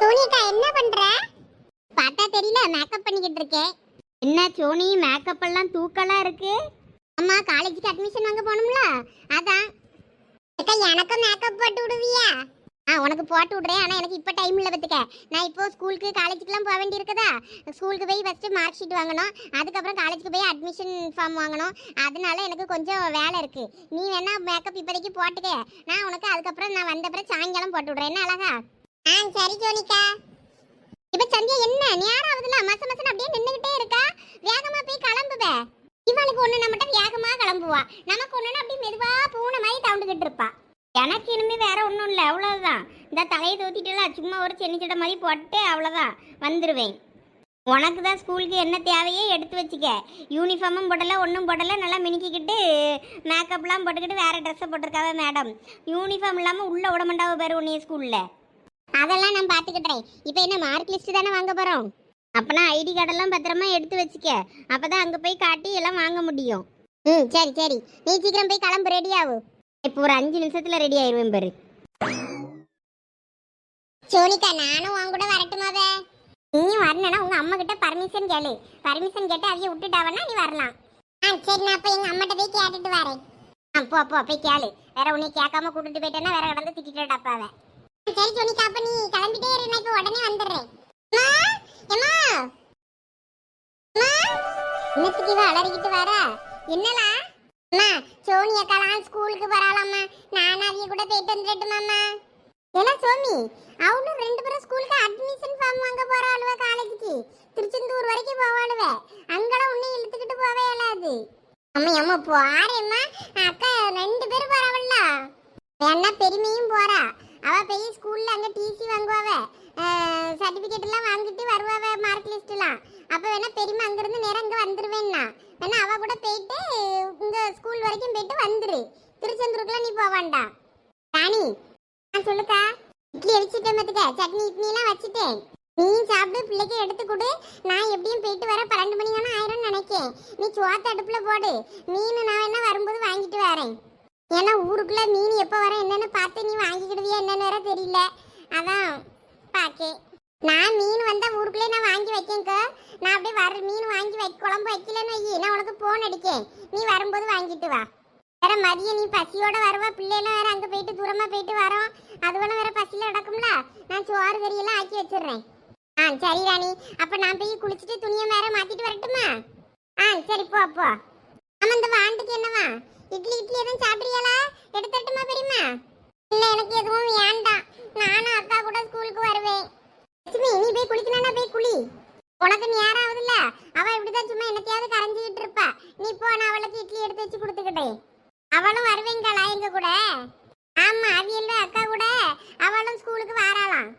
சோனிகா என்ன பண்ற? பார்த்தா தெரியல மேக்கப் பண்ணிக்கிட்டு இருக்கேன் என்ன சோனி மேக்கப் எல்லாம் தூக்கலா இருக்கு? அம்மா காலேஜுக்கு அட்மிஷன் வாங்க போகணும்ல? அதான். அக்கா எனக்கும் மேக்கப் போட்டு விடுவியா? ஆ உனக்கு போட்டு விடுறேன் ஆனால் எனக்கு இப்போ டைம் இல்லை பார்த்துக்க. நான் இப்போ ஸ்கூலுக்கு காலேஜுக்குலாம் போக வேண்டி இருக்குதா? ஸ்கூலுக்கு போய் ஃபஸ்ட்டு மார்க் ஷீட் வாங்கணும். அதுக்கப்புறம் காலேஜுக்கு போய் அட்மிஷன் ஃபார்ம் வாங்கணும். அதனால எனக்கு கொஞ்சம் வேலை இருக்குது நீ வேணால் மேக்கப் இப்போதைக்கு போட்டுக்க. நான் உனக்கு அதுக்கப்புறம் நான் வந்தப்பறம் சாயங்காலம் போட்டு விடுறேன். என்ன அழகா? ஆ சரி ஜோனிகா இப்ப சந்தியா என்ன? நேரம் ஆகுதுல மச மசன் அப்படியே நின்னுகிட்டே இருக்கா? வேகமா போய் கிளம்புவ. இவளுக்கு ஒண்ணு மட்டும் வேகமா கிளம்புவா. நமக்கு ஒண்ணுன்னா அப்படியே மெதுவா பூனை மாதிரி தவுண்டுகிட்டு இருப்பா. எனக்கு இனிமே வேற ஒன்றும் இல்லை. அவ்வளோதான் இந்த தலையை தூத்திட்டுலாம் சும்மா ஒரு சென்னி சட்டை மாதிரி போட்டு அவ்வளோதான் வந்துடுவேன் உனக்கு தான் ஸ்கூலுக்கு என்ன தேவையோ எடுத்து வச்சுக்க. யூனிஃபார்மும் போடல ஒன்றும் போடல நல்லா மினுக்கிக்கிட்டு மேக்கப்லாம் போட்டுக்கிட்டு வேறு ட்ரெஸ்ஸை போட்டிருக்காவே மேடம் யூனிஃபார்ம் இல்லாமல் உள்ளே விட மாட்டாவ பேர் உன்னைய ஸ்கூலில். அதெல்லாம் நான் பார்த்துக்கிட்டுறேன் இப்போ என்ன மார்க் லிஸ்ட் தானே வாங்க போறோம்? அப்போனா ஐடி கார்டெல்லாம் பத்திரமா எடுத்து வச்சுக்க. அப்போ தான் அங்கே போய் காட்டி எல்லாம் வாங்க முடியும். ம் சரி சரி. நீ சீக்கிரம் போய் கிளம்பு ரெடி ஆகு இப்போ ஒரு அஞ்சு நிமிஷத்தில் ரெடி ஆயிடுவேன் பாரு. சோனிகா நானும் உன் கூட வரட்டுமாவே நீயும் வரணும்னா உங்க அம்மா கிட்ட பர்மிஷன் கேளு. பர்மிஷன் கேட்டு அவைய விட்டுட்டாவன்னா நீ வரலாம். ஆ சரி நான் அப்போ எங்க அம்மாட்ட போய் கேட்டுட்டு வரேன். ஆ போ போ போய் கேளு. வேற உன்னை கேட்காம கூட்டிட்டு போயிட்டேன்னா வேற கடந்து திட்டிட்டு டப்பாவ சரி சோனிகா அப்ப நீ கிளம்பிட்டே இரு நான் இப்ப உடனே வந்துடுறேன். அம்மா அம்மா? இன்னத்துக்கு இவ அலறிக்கிட்டு வர? என்னலா அம்மா சோனி அக்காலாம் ஸ்கூலுக்கு வராளாம்மா நானும் அவிய கூட போயிட்டு வந்துடட்டுமாம்மா ஏன்னா சோமி அவளும் ரெண்டு பேரும் ஸ்கூலுக்கு அட்மிஷன் ஃபார்ம் வாங்க போறாளுவ காலேஜுக்கு திருச்செந்தூர் வரைக்கும் போவாளுவ. அங்கெல்லாம் உன்னை இழுத்துக்கிட்டு போவே இயலாது. அம்மா அம்மா போறேம்மா. அக்கா ரெண்டு பேரும் போறாவல்ல வேணா பெருமையும் போறா. அவ போய் ஸ்கூல்ல அங்க டிசி வாங்குவாவ. சர்டிபிகேட் எல்லாம் வாங்கிட்டு வருவாவ மார்க் லிஸ்ட் எல்லாம். அப்ப வேணா பெரியமா அங்க இருந்து நேரம் இங்க வந்துருவேன்னா. வேணா அவ கூட போயிட்டு இங்க ஸ்கூல் வரைக்கும் போயிட்டு வந்துரு. திருச்செந்தூருக்குலாம் நீ போக வேண்டாம். ராணி ஆ சொல்லுக்கா. இட்லி அடிச்சிட்டேன் பார்த்துக்க சட்னி இட்லி எல்லாம் வச்சுட்டேன். நீ சாப்பிடு பிள்ளைக்கு எடுத்து கொடு. நான் எப்படியும் போயிட்டு வர பன்னெண்டு மணி தானே ஆயிரம்னு நினைக்கேன். நீ சோத்த அடுப்புல போடு. மீன் நான் என்ன வரும்போது வாங்கிட்டு வரேன். ஏன்னா ஊருக்குள்ள மீன் எப்போ வர என்னன்னு பார்த்து நீ வாங்கிக்கிடுவியா என்னன்னு வேற தெரியல. அதான் பாக்கே. நான் மீன் வந்தால் ஊருக்குள்ளே நான் வாங்கி வைக்கேங்க நான் அப்படியே வர மீன் வாங்கி வை குழம்பு வைக்கலன்னு வை. நான் உனக்கு ஃபோன் அடிக்கேன். நீ வரும்போது வாங்கிட்டு வா. வேற மதியம் நீ பசியோட வருவா பிள்ளைலாம் வேற அங்கே போயிட்டு தூரமாக போயிட்டு வரோம். அது வேணா வேற பசியில் நடக்கும்ல நான் சோறு கறியெல்லாம் ஆக்கி வச்சிடுறேன். ஆ சரி ராணி. அப்போ நான் போய் குளிச்சுட்டு துணியை வேற மாற்றிட்டு வரட்டுமா? ஆ சரி போ அப்போ ஆமாம் இந்த வாண்டுக்கு என்னவா? இட்லி இட்லி எதுவும் சாப்பிடுறீங்களா? எடுத்துட்டுமா பெரியம்மா? இல்லை எனக்கு எதுவும் வேண்டாம். நானும் அக்கா கூட ஸ்கூலுக்கு வருவேன். லட்சுமி நீ போய் குளிக்கணும்னா போய் குளி. உனக்கு நேரம் ஆகுதுல்ல அவ இப்படிதான் சும்மா என்னத்தையாவது கரைஞ்சிக்கிட்டு இருப்பா. நீ போ நான் அவளுக்கு இட்லி எடுத்து வச்சு கொடுத்துக்கிட்டேன். அவளும் வருவேங்களா எங்க கூட? ஆமா அவியல்ல அக்கா கூட. அவளும் ஸ்கூலுக்கு வாராளாம்.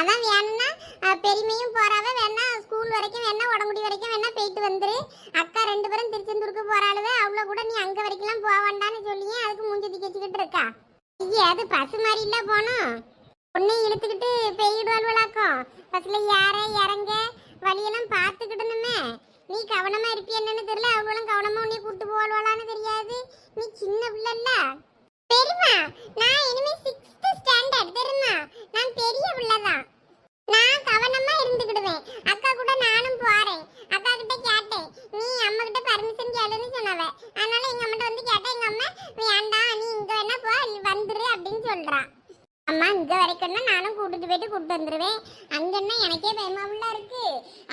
அதான் வேணும்னா பெருமையும் பெரியமையும் போறாவ வேணா ஸ்கூல் வரைக்கும் வேணா உடம்புடி வரைக்கும் வேணா போயிட்டு வந்துரு. அக்கா ரெண்டு பேரும் திருச்செந்தூருக்கு போறாளுவே அவ்வளோ கூட நீ அங்க வரைக்கும்லாம் போக வேண்டாம்னு சொல்லியே அதுக்கு மூஞ்சி திக்கச்சிக்கிட்டு இருக்கா? ஐயா அது பசு மாதிரி இல்ல போனோம் பொண்ணை இழுத்துக்கிட்டு பெய்யிடுவாள்வளாக்கும் பஸ்ல ஏற இறங்க வழியெல்லாம் பார்த்துக்கிடணுமே. நீ கவனமா இருப்பிய என்னன்னு தெரியல அவங்களும் கவனமா உன்னை கூட்டு போவாள்வளான்னு தெரியாது. நீ சின்ன பிள்ளைல்ல பெரியமா நான் இனிமே சிக்ஸ்த் ஸ்டாண்டர்ட் தெரியுமா? நான் பெரிய பிள்ளைதான். நான் கவனமா இருந்துக்கிடுவேன். அக்கா கூட நானும் போறேன். அக்கா கிட்ட கேட்டேன். நீ அம்மா கிட்ட பர்மிஷன் கேளுன்னு சொன்னவ. அதனால எங்க அம்மா வந்து கேட்டா எங்க அம்மா வேண்டாம் நீ இங்க வேணா போ நீ வந்துரு அப்படின்னு சொல்றா. அம்மா இங்க வரைக்கும்னா நானும் கூட்டிட்டு போயிட்டு கூட்டு வந்துருவேன். அங்கன்னா எனக்கே பயமாவுல இருக்கு.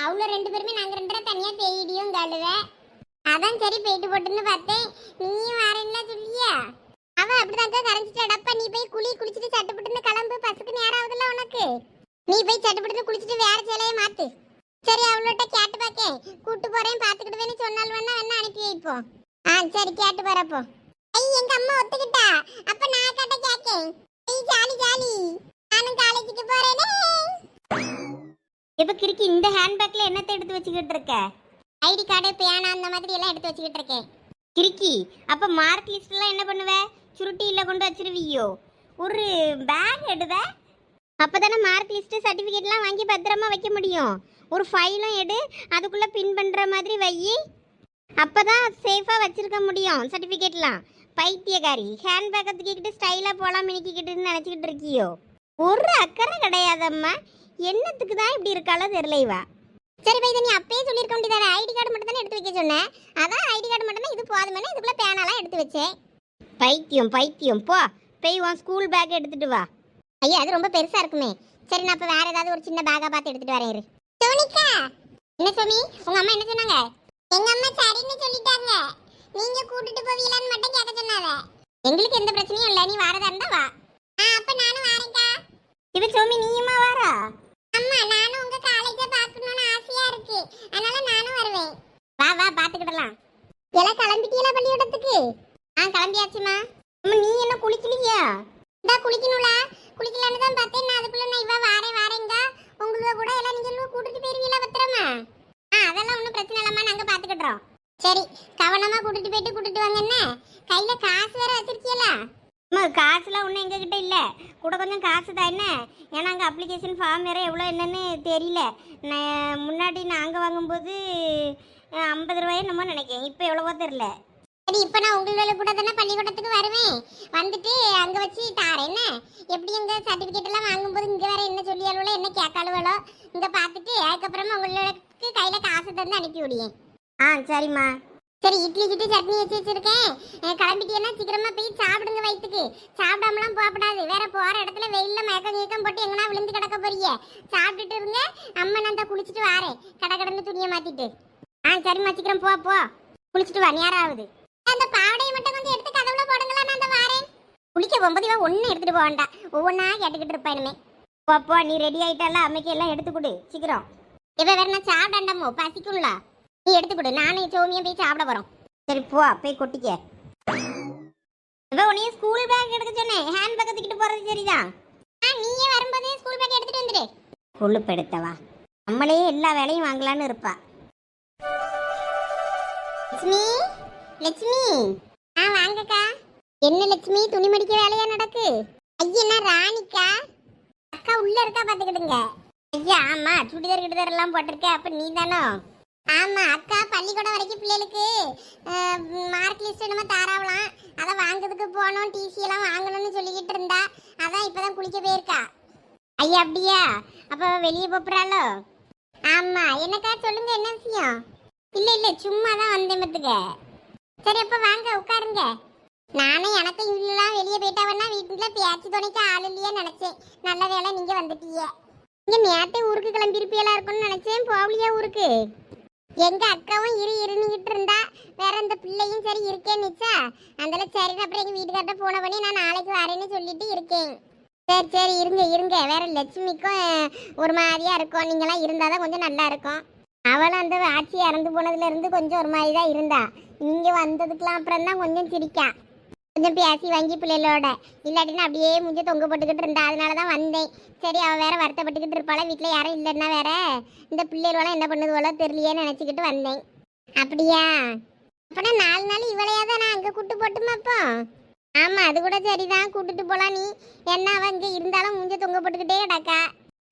அவ்வளோ ரெண்டு பேருமே நாங்க ரெண்டு பேரும் தனியா பேயிடியும் கழுவேன் அதான் சரி போயிட்டு போட்டுன்னு பார்த்தேன். நீயும் வரேன்னா சொல்லியா? அவ அப்படிதாக்கா கரைஞ்சிட்டாடப்பா நீ போய் குளி குளிச்சுட்டு சட்டுப்பட்டுன்னு கிளம்பு பசுக்கு நேரம் ஆகுதுல்ல உனக்கு? நீ போய் சட்டுப்பட்டுன்னு குளிச்சுட்டு வேற சேலையை மாத்து. சரி அவளோட்ட கேட்டு பாக்கேன். கூட்டு போறேன் பாத்துக்கிட்டுவேன்னு சொன்னால் வேணா வேணா அனுப்பி வைப்போம் ஆ சரி கேட்டு வரப்போ ஐ எங்க அம்மா ஒத்துக்கிட்டா? அப்ப நான் அக்காட்ட கேக்கேன். ஐ ஜாலி ஜாலி. நானும் காலேஜுக்கு போறேனே. இப்போ கிறுக்கி இந்த ஹேண்ட்பேக்கில் என்னத்தை எடுத்து வச்சுக்கிட்டு இருக்க? ஐடி கார்டு பேனா அந்த மாதிரி எல்லாம் எடுத்து வச்சுக்கிட்டு இருக்கேன். கிறுக்கி அப்போ மார்க் லிஸ்ட்லாம் என்ன பண்ணுவ? சுருட்டியில் கொண்டு வச்சிருவியோ? ஒரு பேக் எடுவ. அப்போ தானே மார்க் லிஸ்ட்டு சர்டிஃபிகேட்லாம் வாங்கி பத்திரமா வைக்க முடியும். ஒரு ஃபைலும் எடு அதுக்குள்ளே பின் பண்ணுற மாதிரி வை அப்போ தான் சேஃபாக வச்சுருக்க முடியும் சர்டிஃபிகேட்லாம் பைத்தியக்காரி ஹேண்ட்பேக்கை தூக்கிக்கிட்டு ஸ்டைலாக போகலாம் மினிக்கிக்கிட்டுன்னு நினச்சிக்கிட்டு இருக்கியோ? ஒரு அக்கறை கிடையாதம்மா. என்னத்துக்கு தான் இப்படி இருக்காளோ தெரியலைவா சரி பை நீ அப்பயே சொல்லியிருக்க வேண்டியதானே? ஐடி கார்டு மட்டும் தானே எடுத்து வைக்க சொன்னேன் அதான் ஐடி கார்டு மட்டும் இது போதுமே இதுக்குள்ளே பேனாலாம் எடுத்து வச்சேன். பைத்தியம் பைத்தியம். போ போய் உன் ஸ்கூல் பேக் எடுத்துட்டு வா. ஐயா அது ரொம்ப பெருசா இருக்குமே. சரி நான் இப்ப வேற ஏதாவது ஒரு சின்ன பேக்கா பார்த்து எடுத்துட்டு வரேன் சோனிகா! என்ன சுவாமி உங்க அம்மா என்ன சொன்னாங்க? எங்க அம்மா சரின்னு சொல்லிட்டாங்க. நீங்க கூட்டிட்டு போவீங்களான்னு மட்டும் கேட்க சொன்னாங்க. எங்களுக்கு எந்த பிரச்சனையும் இல்ல. நீ வாரதா இருந்தா வா. அப்ப நானும் வாரேன்க்கா. இவ சோமி நீயுமா வாரா? அம்மா நானும் உங்க காலேஜ பார்க்கணும்னு ஆசையா இருக்கு. அதனால நானும் வருவேன். வா வா பாத்துக்கிடலாம் எல்லாம் கிளம்பிட்டீங்களா பள்ளிக்கூடத்துக்கு? ஆ கிளம்பியாச்சுமா அம்மா நீ என்ன குளிக்கலையா? இந்தா குளிக்கணும்ல. குளிக்கலான்னு தான் பார்த்தேன். நான் அதுக்குள்ள நான் இவ வாரே வாரேங்க உங்களுக்கு கூட எல்லாம் நீங்களும் கூட்டிட்டு போயிருவீங்களா பத்திரமா? ஆ அதெல்லாம் ஒன்றும் பிரச்சனை இல்லைம்மா. நாங்க பார்த்துக்கிட்றோம் சரி கவனமா கூட்டிட்டு போயிட்டு கூட்டிட்டு வாங்க என்ன? கையில காசு வேற வச்சிருக்கீங்களா அம்மா காசுலாம் ஒன்றும் எங்ககிட்ட இல்லை. கூட கொஞ்சம் காசு தான் என்ன? ஏன்னா அங்கே அப்ளிகேஷன் ஃபார்ம் வேறு எவ்வளோ என்னன்னு தெரியல. நான் முன்னாடி நான் அங்கே வாங்கும்போது ஐம்பது ரூபாயே நம்ம நினைக்கிறேன். இப்போ எவ்வளவோ தெரில சரி இப்போ நான் உங்களோட கூட தானே பள்ளிக்கூடத்துக்கு வருவேன். வந்துட்டு அங்க வச்சு தாரேன் என்ன? எப்படி எங்க சர்டிபிகேட் எல்லாம் வாங்கும்போது இங்க வேற என்ன சொல்லி அலுவலோ என்ன கேட்காளுவலோ இங்க பார்த்துட்டு அதுக்கப்புறமா உங்களுக்கு கையில காசு தந்து அனுப்பி விடியேன் ஆ சரிம்மா. சரி இட்லி கிட்டி சட்னி வச்சு வச்சிருக்கேன். அஹ் கிளம்பிட்டீங்கன்னா சீக்கிரமா போய் சாப்பிடுங்க வயிற்றுக்கு சாப்பிடாமலாம் போகக்கூடாது. வேற போற இடத்துல வெயில்ல மயக்கம் கீக்கம் போட்டு எங்கனா விழுந்து கிடக்க போறீங்க. சாப்பிட்டுட்டு இருங்க. அம்மா நான் தான் குளிச்சுட்டு வாரேன். கடை கடந்து துணியை மாத்திட்டு. ஆ சரிம்மா சீக்கிரம் போ போ. குளிச்சுட்டு வா நேரம் ஆகுது. அந்த பாவடையை மட்டும் கொஞ்சம் எடுத்து கதவுல போடுங்களா நான் அந்த வாரேன். குளிக்க போகும்போது இவன் ஒன்றும் எடுத்துட்டு போக வேண்டாம். ஒவ்வொன்றா கேட்டுக்கிட்டு இருப்பா இனிமே போ நீ ரெடி ஆயிட்டால அம்மைக்கு எல்லாம் எடுத்து கொடு சீக்கிரம். இவ வேற நான் சாப்பிடாண்டாமோ பசிக்கும்ல. நீ எடுத்து கொடு. நானே சோமியும் போய் சாப்பிட போறோம். சரி போ போய் கொட்டிக்க. இவ உன்னைய ஸ்கூல் பேக் எடுக்க சொன்னேன். ஹேண்ட் பேக் தூக்கிட்டு போறது சரிதான். ஆ நீயே வரும்போதே ஸ்கூல் பேக் எடுத்துட்டு வந்துடு கொழுப்பெடுத்தவா நம்மளே எல்லா வேலையும் வாங்கலான்னு இருப்பா. லட்சுமி? லட்சுமி. ஆ வாங்கக்கா. என்ன லட்சுமி துணி மடிக்க வேலையா நடக்கு? ஐயா ராணிக்கா? அக்கா உள்ள இருக்கா பாத்துக்கிடுங்க. ஐயா ஆமா சுடிதார் கிடிதார் எல்லாம் போட்டிருக்க அப்ப நீ தானோ ஆமா அக்கா பள்ளிக்கூடம் வரைக்கும் பிள்ளைகளுக்கு மார்க் லிஸ்ட் நம்ம தாராவலாம். அதை வாங்குறதுக்கு போனோம் டிசி எல்லாம் வாங்கணும்னு சொல்லிக்கிட்டு இருந்தா அதான் இப்பதான் குளிக்க போயிருக்கா. ஐயா அப்படியா? அப்ப வெளியே போப்புறாளோ? ஆமா என்னக்கா சொல்லுங்க என்ன விஷயம்? இல்ல இல்ல சும்மா தான் வந்தேன் பத்துக்க. சரி அப்ப வாங்க உட்காருங்க. நானும் எனக்கு இல்லலாம் வெளியே போயிட்டாவன்னா வீட்டுல பேச்சு துணைக்கு ஆள் இல்லையே நினைச்சேன். நல்ல வேலை நீங்க வந்துட்டீங்க. இங்க நேத்தே ஊருக்கு கிளம்பிருப்பியலா இருக்கும்னு நினைச்சேன். போகலையா ஊருக்கு? எங்க அக்காவும் இரு இருந்துகிட்டு இருந்தா வேற இந்த பிள்ளையும் சரி இருக்கேன்னு நிச்சா அதனால சரி அப்புறம் எங்க வீட்டுக்கார்ட்ட போன பண்ணி நான் நாளைக்கு வரேன்னு சொல்லிட்டு இருக்கேன். சரி சரி இருங்க இருங்க. வேற லட்சுமிக்கும் ஒரு மாதிரியா இருக்கும். நீங்களாம் இருந்தாதான் கொஞ்சம் நல்லா இருக்கும். அவளும் அந்த ஆட்சி இறந்து போனதுல இருந்து கொஞ்சம் ஒரு மாதிரி தான் இருந்தா. இங்கே வந்ததுக்கெல்லாம் அப்புறம் தான் கொஞ்சம் சிரிக்கா கொஞ்சம் பேசி வங்கி பிள்ளைகளோட. இல்லாட்டினா அப்படியே முஞ்சி தொங்க போட்டுக்கிட்டு இருந்தா. அதனால தான் வந்தேன். சரி அவள் வேற வருத்தப்பட்டுக்கிட்டு இருப்பாள? வீட்டில் யாரும் இல்லைன்னா வேற? இந்த பிள்ளைகளோட என்ன பண்ணுதுவளோ தெரியலையேன்னு நினச்சிக்கிட்டு வந்தேன். அப்படியா? அப்போனா நாலு நாள் இவளையா தான் நான் அங்கே கூட்டு போட்டுமா அப்போ? ஆமாம் அது கூட சரிதான். கூட்டுட்டு போகலாம் நீ. என்ன அவன் இங்கே இருந்தாலும் முஞ்ச தொங்க போட்டுக்கிட்டே கிடக்கா.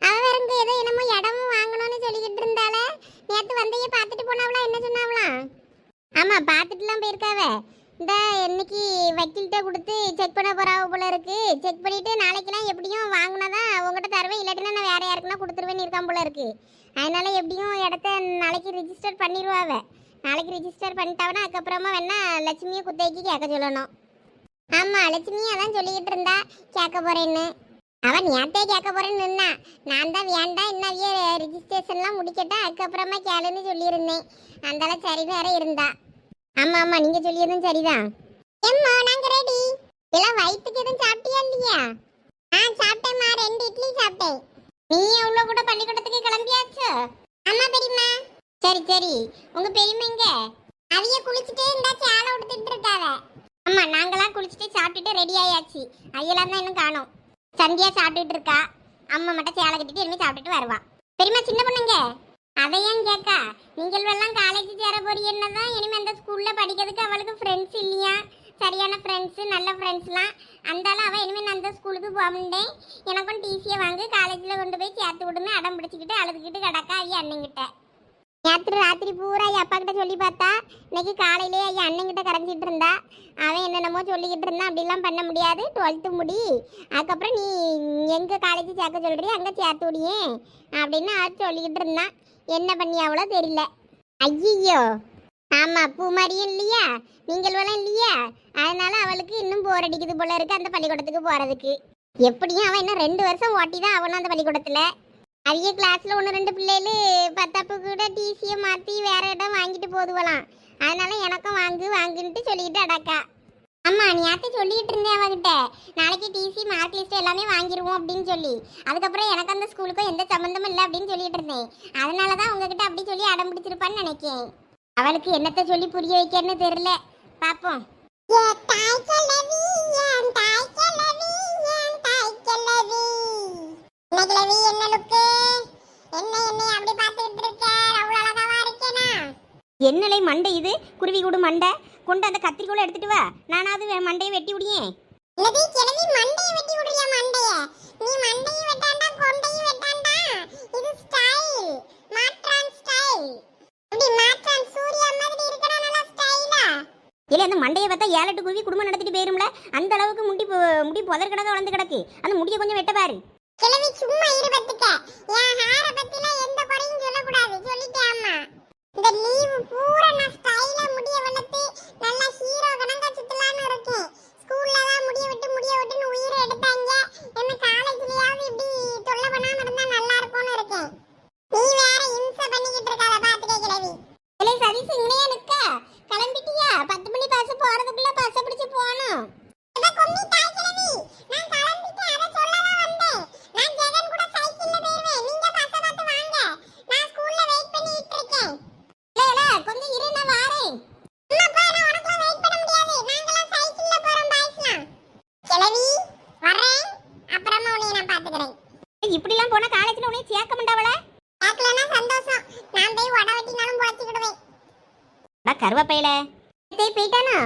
அவ வேற இங்கே ஏதோ என்னமோ இடமும் வாங்கணும்னு சொல்லிக்கிட்டு இருந்தால நேற்று வந்தையே பார்த்துட்டு போனாவளா? என்ன சொன்னாவளாம் ஆமாம் பார்த்துட்டுலாம் போயிருக்காவ. இந்த இன்னைக்கு வக்கீல்கிட்ட கொடுத்து செக் பண்ண போகிறாவ போல இருக்கு. செக் பண்ணிவிட்டு நாளைக்கெல்லாம் எப்படியும் வாங்கினாதான் உங்கள்கிட்ட தருவேன். இல்லாட்டினா நான் வேறு யாருக்குன்னா கொடுத்துருவேன்னு இருக்கான் போல இருக்கு. அதனால எப்படியும் இடத்த நாளைக்கு ரிஜிஸ்டர் பண்ணிடுவாவ நாளைக்கு ரிஜிஸ்டர் பண்ணிட்டாவனா அதுக்கப்புறமா வேணா லட்சுமியை குத்தகைக்கு கேட்க சொல்லணும். ஆமாம் லட்சுமி அதான் சொல்லிக்கிட்டு இருந்தா. கேட்க போகிறேன்னு அவன் நேத்தே கேட்க போறேன்னு நின்னா. நான் தான் வேண்டாம் இன்னவிய ரிஜிஸ்ட்ரேஷன்லாம் முடிக்கட்டா அதுக்கப்புறமா கேளுன்னு சொல்லியிருந்தேன். அந்தால சரி வேற இருந்தா. ஆமா ஆமா நீங்க சொல்லியதும் சரிதான். எம்மா நாங்க ரெடி எல்லாம் வயிற்றுக்கு எதுவும் சாப்பிட்டியா இல்லையா? ஆ சாப்பிட்டேம்மா ரெண்டு இட்லி சாப்பிட்டேன். நீ எவ்வளோ கூட பள்ளிக்கூடத்துக்கு கிளம்பியாச்சு? ஆமா பெரியம்மா. சரி சரி. உங்க பெரியம்மா எங்க? அவிய குளிச்சுட்டு இந்த சேலை உடுத்துட்டு இருக்காவ. ஆமா நாங்களாம் குளிச்சுட்டு சாப்பிட்டுட்டு ரெடி ஆயாச்சு. ஐயெல்லாம் தான் இன்னும் காணோம். சந்தியா சாப்பிட்டுட்டு இருக்கா. அம்மா மட்டும் சேலை கட்டிட்டு இனிமே சாப்பிட்டுட்டு வருவா. பெரியம்மா சின்ன பொண்ணுங்க அதையும் ஏன் நீங்கள் எல்லாம் காலேஜ் சேர போறீங்கன்னா தான் இனிமே அந்த ஸ்கூல்ல படிக்கிறதுக்கு அவளுக்கு ஃப்ரெண்ட்ஸ் இல்லையா? சரியான ஃப்ரெண்ட்ஸ் நல்ல ஃப்ரெண்ட்ஸ்லாம் அந்தால அவள் இனிமேல் நான் அந்த ஸ்கூலுக்கு போக முடியேன் எனக்கும் டிசியை வாங்கி காலேஜில் கொண்டு போய் சேர்த்து விடுன்னு அடம் பிடிச்சிக்கிட்டு அழுதுகிட்டு கிடக்கா ஐயா அண்ணங்கிட்ட. நேற்று ராத்திரி பூரா என் அப்பா கிட்ட சொல்லி பார்த்தா இன்னைக்கு காலையிலே என் அண்ணங்கிட்ட கரைஞ்சிட்டு இருந்தா. அவன் என்னென்னமோ சொல்லிக்கிட்டு இருந்தான். அப்படிலாம் பண்ண முடியாது. டுவெல்த்து முடி. அதுக்கப்புறம் நீ எங்கே காலேஜ் சேர்க்க சொல்கிறீ அங்கே சேர்த்து விடியே அப்படின்னு அவர் சொல்லிக்கிட்டு இருந்தான். என்ன பண்ணி தெரியல. ஐயோ ஆமாம் பூ மாதிரியும் இல்லையா? நீங்களும் இல்லையா? அதனால அவளுக்கு இன்னும் போர் அடிக்குது போல இருக்கு அந்த பள்ளிக்கூடத்துக்கு போகிறதுக்கு எப்படியும் அவன் இன்னும் ரெண்டு வருஷம் ஓட்டி தான் அவனும் அந்த பள்ளிக்கூடத்தில். அவிய கிளாஸில் ஒன்று ரெண்டு பிள்ளைகள் பத்தப்பு கூட டிசியை மாற்றி வேற இடம் வாங்கிட்டு போதுவலாம். அதனால எனக்கும் வாங்கு வாங்குன்ட்டு சொல்லிக்கிட்டு அடக்கா. ஆமா நீ யார்ட்ட சொல்லிட்டு இருந்தேன் அவகிட்ட. நாளைக்கு டிசி மார்க் லிஸ்ட் எல்லாமே வாங்கிடுவோம் அப்படின்னு சொல்லி. அதுக்கப்புறம் எனக்கு அந்த ஸ்கூலுக்கும் எந்த சம்மந்தமும் இல்லை அப்படின்னு சொல்லிட்டு இருந்தேன். அதனால தான் உங்ககிட்ட அப்படி சொல்லி அடம் பிடிச்சிருப்பான்னு நினைக்கேன். அவளுக்கு என்னத்த சொல்லி புரிய வைக்கிறன்னு தெரியல. இருக்கேனா? என்னலை மண்டை இது? குருவி கூடு மண்டை. கொண்டு அந்த கத்திரிக்கோலை எடுத்துட்டு வா. நானாவது மண்டையை வெட்டி விடியேன் இல்லடி கிழவி மண்டையை வெட்டி விடுறியா மண்டைய? நீ மண்டையும் வெட்டாண்டா கொண்டையும் வெட்டாண்டா? இது ஸ்டைல் மாற்றான் ஸ்டைல் இப்படி மாற்றான் சூர்யா மாதிரி இருக்கடா நல்லா ஸ்டைலா இல்லை அந்த மண்டையை பார்த்தா ஏழு எட்டு குருவி குடும்பம் நடத்திட்டு போயிரும்ல. அந்த அளவுக்கு முடி முடி புதர் கிடக்க வளர்ந்து கிடக்கு. அந்த முடியை கொஞ்சம் வெட்ட பாரு. கிழவி சும்மா இருபத்துக்க என் ஹேர பத்திலாம் எந்த குறையும் சொல்லக்கூடாது சொல்லிட்டேன் அம்மா இந்த லீவு பூரா நான் ஸ்டைலா முடிய வளர்த்து நல்லா ஹீரோ கணக்கா சுத்தலான்னு இருக்கேன் ஸ்கூல்ல தான் முடிய விட்டு முடிய விட்டுன்னு உயிரை எடுத்தாங்க என்ன காலேஜ்லயாவது இப்படி தொல்லை பண்ணாம இருந்தா நல்லா இருக்கும்னு இருக்கேன் நீ வேற இம்சை பண்ணிக்கிட்டு இருக்காத பாத்துக்க கிழவி இல்லை சதீஷ் இங்கேயே நிக்க கிளம்பிட்டியா பத்து மணி பஸ் போறதுக்குள்ள பஸ் பிடிச்சு போகணும் கொம்மி தாய் கிழவி நான் கிளம்பிட்டேன் அதை சொல்லதான் வந்தேன் நான் ஜெகன் கூட சைக்கிள்ல போயிருவேன் நீங்க பஸ்ஸ பார்த்து வாங்க நான் ஸ்கூல்ல வெயிட் பண்ணிட்டு இருக்கேன் இல்ல இல்ல கொஞ்சம் இரு நான் வாரேன் அம்மா பா நான் உனக்கு வெயிட் பண்ண முடியாது நாங்கலாம் சைக்கிள்ல போறோம் பாய்ஸ்லாம் கிழவி வரேன் அப்புறமா உன்னை நான் பாத்துக்கிறேன் ஏய், இப்படிலாம் போனா காலேஜில் உன்னைய சேர்க்க மாட்டாவல கேட்கலன்னா சந்தோஷம் நான் போய் உட வெட்டினாலும் பொழைச்சிக்கிடுவேன் கருவாப்பையில டேய் போயிட்டானா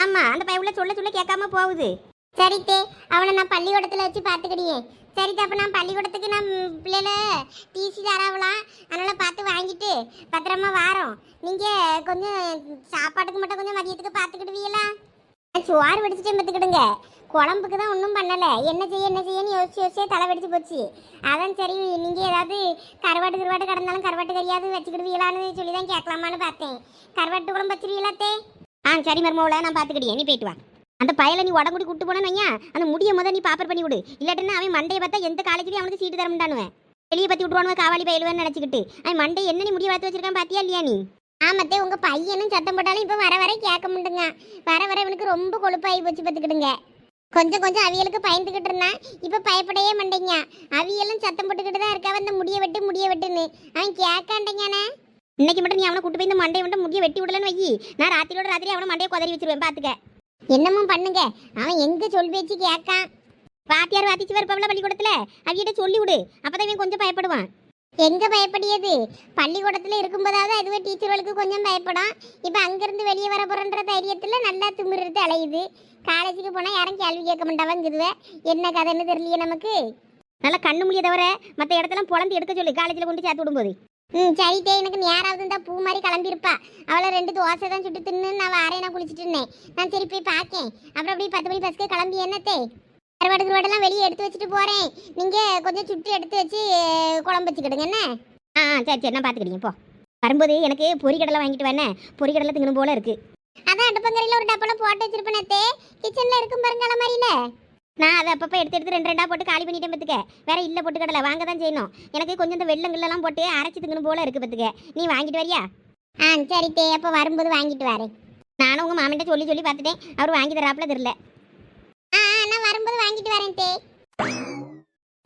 ஆமா அந்த பையன் சொல்ல சொல்ல கேட்காம போகுது சரி தே அவனை நான் பள்ளிக்கூடத்தில் வச்சு பார்த்துக்கிடியே. சரி அப்போ நான் பள்ளிக்கூடத்துக்கு நான் பிள்ளைல டிசி தராவலாம் அதனால் பார்த்து வாங்கிட்டு பத்திரமா வாரோம். நீங்கள் கொஞ்சம் சாப்பாட்டுக்கு மட்டும் கொஞ்சம் மதியத்துக்கு பார்த்துக்கிடுவீங்களா? சோறு வெடிச்சிட்டே பார்த்துக்கிடுங்க. குழம்புக்கு தான் ஒன்றும் பண்ணலை. என்ன செய்ய என்ன செய்யன்னு யோசிச்சு யோசிச்சே தலை வெடிச்சு போச்சு. அதான் சரி நீங்கள் ஏதாவது கருவாட்டு கருவாட்டு கிடந்தாலும் கருவாட்டு கறியாவது வச்சுக்கிடுவீங்களான்னு சொல்லி தான் கேட்கலாமான்னு பார்த்தேன். கருவாட்டு குழம்பு வச்சிருவீங்களாத்தே ஆ சரி மருமவளை நான் பார்த்துக்கிட்டே நீ போயிட்டு வா. அந்த பயலை நீ உடம்புடி கூட்டு போனேன்னு வையா அந்த முடிய முத நீ பாப்பர் பண்ணி விடு. இல்லாட்டினா அவன் மண்டையை பார்த்தா எந்த காலேஜ்லயும் அவனுக்கு சீட்டு தர முடியானுவேன் வெளியே பத்தி விட்டுருவானுவன் காவாலி பயிலுவேன்னு நினச்சிக்கிட்டு. அவன் மண்டை என்ன நீ முடிய பார்த்து வச்சிருக்கான் பாத்தியா இல்லையா நீ? ஆமத்தே உங்க பையனும் சத்தம் போட்டாலும் இப்ப வர வர கேட்க முடியுங்க வர வர இவனுக்கு ரொம்ப கொழுப்பாகி போச்சு பார்த்துக்கிடுங்க. கொஞ்சம் கொஞ்சம் அவியலுக்கு பயந்துகிட்டு இருந்தான். இப்ப பயப்படவே மாட்டேங்க. அவியலும் சத்தம் போட்டுக்கிட்டு தான் இருக்கா வந்து முடிய வெட்டு முடிய வெட்டுன்னு. அவன் கேட்காண்டேங்கானே இன்னைக்கு மட்டும் நீ அவனை கூட்டு போய் இந்த மண்டையை மட்டும் முடிய வெட்டி விடலன்னு வை நான் ராத்திரியோட ராத்திரி அவனை மண்டையை குதறி வச்சிருவேன் பாத்துக்க. என்னமும் பண்ணுங்க. அவன் எங்க சொல் பேச்சு கேட்கான். வாத்தியார் வாத்திச்சு வரப்பவள பள்ளிக்கூடத்துல? அவியிட்ட சொல்லி விடு. அப்பதான் இவன் கொஞ்சம் பயப்படுவான். எங்க பயப்படியது? பள்ளிக்கூடத்துல இருக்கும்போதாவது அதுவே டீச்சர்களுக்கு கொஞ்சம் பயப்படும். இப்ப அங்கிருந்து வெளியே வர போறன்ற தைரியத்துல நல்லா திமிருத்து அலையுது. காலேஜுக்கு போனா யாரும் கேள்வி கேட்க மாட்டாவங்குதுவே என்ன கதைன்னு தெரியலையே நமக்கு? நல்லா கண்ணு முடிய தவிர மற்ற இடத்தெல்லாம் பொழந்து எடுக்க சொல்லி. காலேஜில் கொண்டு சேர்த்து விடும்போது. ம் சரி தே எனக்கு நேராவது இருந்தால் பூ மாதிரி கிளம்பியிருப்பா. அவளை ரெண்டு தோசை தான் சுட்டு தின்னு நான் வாரேன் நான் குளிச்சுட்டு இருந்தேன். நான் சரி போய் பார்க்கேன் அப்புறம் அப்படியே பத்து மணி பஸ்க்கு கிளம்பி என்னத்தே? கருவாடு கருவாடெல்லாம் வெளியே எடுத்து வச்சுட்டு போகிறேன் நீங்கள் கொஞ்சம் சுட்டு எடுத்து வச்சு குழம்பு வச்சுக்கிடுங்க என்ன? ஆ சரி சரி நான் பார்த்துக்கிட்டீங்க போ. வரும்போது எனக்கு பொறிக்கடலை வாங்கிட்டு வரேன் பொறிக்கடலை திங்கணும் போல இருக்குது அதான் அடுப்பங்கரையில் ஒரு டப்பால போட்டு வச்சிருப்பேனத்தே கிச்சனில் இருக்கும் பாருங்க இல்லை நான் அதை அப்பப்போ எடுத்து எடுத்து ரெண்டு ரெண்டா போட்டு காலி பண்ணிட்டேன் பத்துக்க. வேற இல்லை போட்டு கடலை. வாங்க தான் செய்யணும். எனக்கு கொஞ்சம் இந்த வெள்ளங்கள்லாம் போட்டு அரைச்சி திங்கணும் போல இருக்கு பத்துக்க. நீ வாங்கிட்டு வரியா? ஆ சரி தே. அப்போ வரும்போது வாங்கிட்டு வரேன். நானும் உங்கள் மாமன்ட்ட சொல்லி சொல்லி பார்த்துட்டேன் அவர் வாங்கி தராப்புல தெரியல. ஆ நான் வரும்போது வாங்கிட்டு வரேன் தே.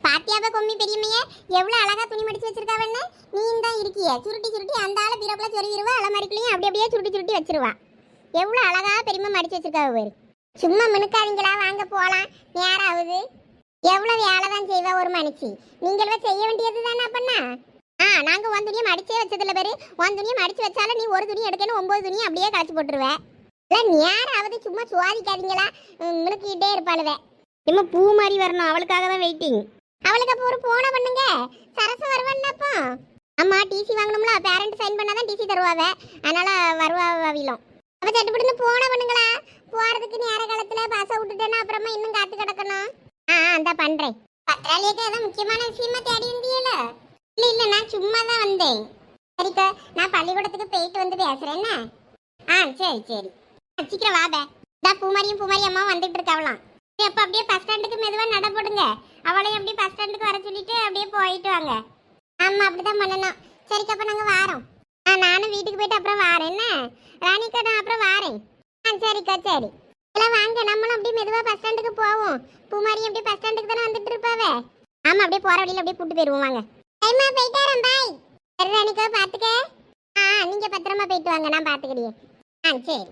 பாத்தியாப கொம்மி பெரியம்மைய? எவ்வளவு அழகா துணி மடிச்சு வச்சிருக்காவன்னு? நீ தான் இருக்கிய. சுருட்டி சுருட்டி அந்த ஆள பிறப்புல சொருவிடுவா அலமாரிக்குள்ளேயும் அப்படி அப்படியே சுருட்டி சுருட்டி வச்சிருவா. எவ்வளவு அழகா பெரியம்மா மடிச்சு வச்சிருக்காவ சும்மா மினுக்காதீங்களா? வாங்க போகலாம் நேரம் ஆகுது எவ்வளோ வேலை தான் செய்வா ஒரு மனுஷி? நீங்களும் செய்ய வேண்டியது தானே அப்பண்ணா ஆ நாங்கள் ஒன் துணியை மடிச்சே வச்சதில்ல பேரு. ஒன் துணியை மடிச்சு வச்சாலும் நீ ஒரு துணி எடுக்கணும் ஒம்பது துணியை அப்படியே கழிச்சு போட்டுருவேன் இல்லை நேரம் ஆகுது சும்மா சுவாதிக்காதீங்களா? மினுக்கிட்டே இருப்பாளுவே. இம்மா பூ மாதிரி வரணும். அவளுக்காக தான் வெயிட்டிங் அவளுக்கு அப்போ ஒரு போனை பண்ணுங்க. சரசு வருவான்னப்போ அம்மா டிசி வாங்கணும்ல? பேரண்ட் சைன் பண்ணாதான் டிசி தருவாவே. அதனால வருவா அவிலும் அப்ப சட்டுப்பட்டு போன பண்ணுங்களா? போறதுக்கு நேர காலத்துல பஸ்ஸை விட்டுட்டேன்னா அப்புறமா இன்னும் காத்து கிடக்கணும். ஆ அந்த பண்றேன். பத்திராளியக்கா ஏதோ முக்கியமான விஷயமா தேடி வந்தியல? இல்ல இல்ல நான் சும்மா தான் வந்தேன். சரிக்கா நான் பள்ளிக்கூடத்துக்கு போயிட்டு வந்து பேசுகிறேன்னா ஆ சரி சரி. சீக்கிரம் வாபே இதா பூமாரியும் பூமாரி அம்மா வந்துட்டு இருக்காவலாம் எப்போ அப்படியே பஸ் ஸ்டாண்டுக்கு மெதுவாக நட போடுங்க. அவளையும் அப்படியே பஸ் ஸ்டாண்டுக்கு வர சொல்லிட்டு அப்படியே போயிட்டு வாங்க. அப்படி தான் பண்ணணும். சரிக்கா நாங்கள் வாரோம். ஆ நானும் வீட்டுக்கு போயிட்டு அப்புறம் வாரேன். என்ன? ராணிக்கா நான் அப்புறம் வாரேன். ஆ சரிக்கா சரி. எல்லாம் வாங்க. நம்மளும் அப்படியே மெதுவாக பஸ் ஸ்டாண்டுக்கு போவோம். பூமாரி அப்படியே பஸ் ஸ்டாண்டுக்கு தானே வந்துட்டு இருப்பாவே? ஆமா அப்படியே போகிற வழியில அப்படியே கூட்டு போயிடுவோம் வாங்க. டைமா போயிட்டாரன் பாய் சரி ராணிக்கா பார்த்துக்க ஆ நீங்க பத்திரமா போயிட்டு வாங்க. நான் பார்த்துக்கிறீங்க ஆ சரி.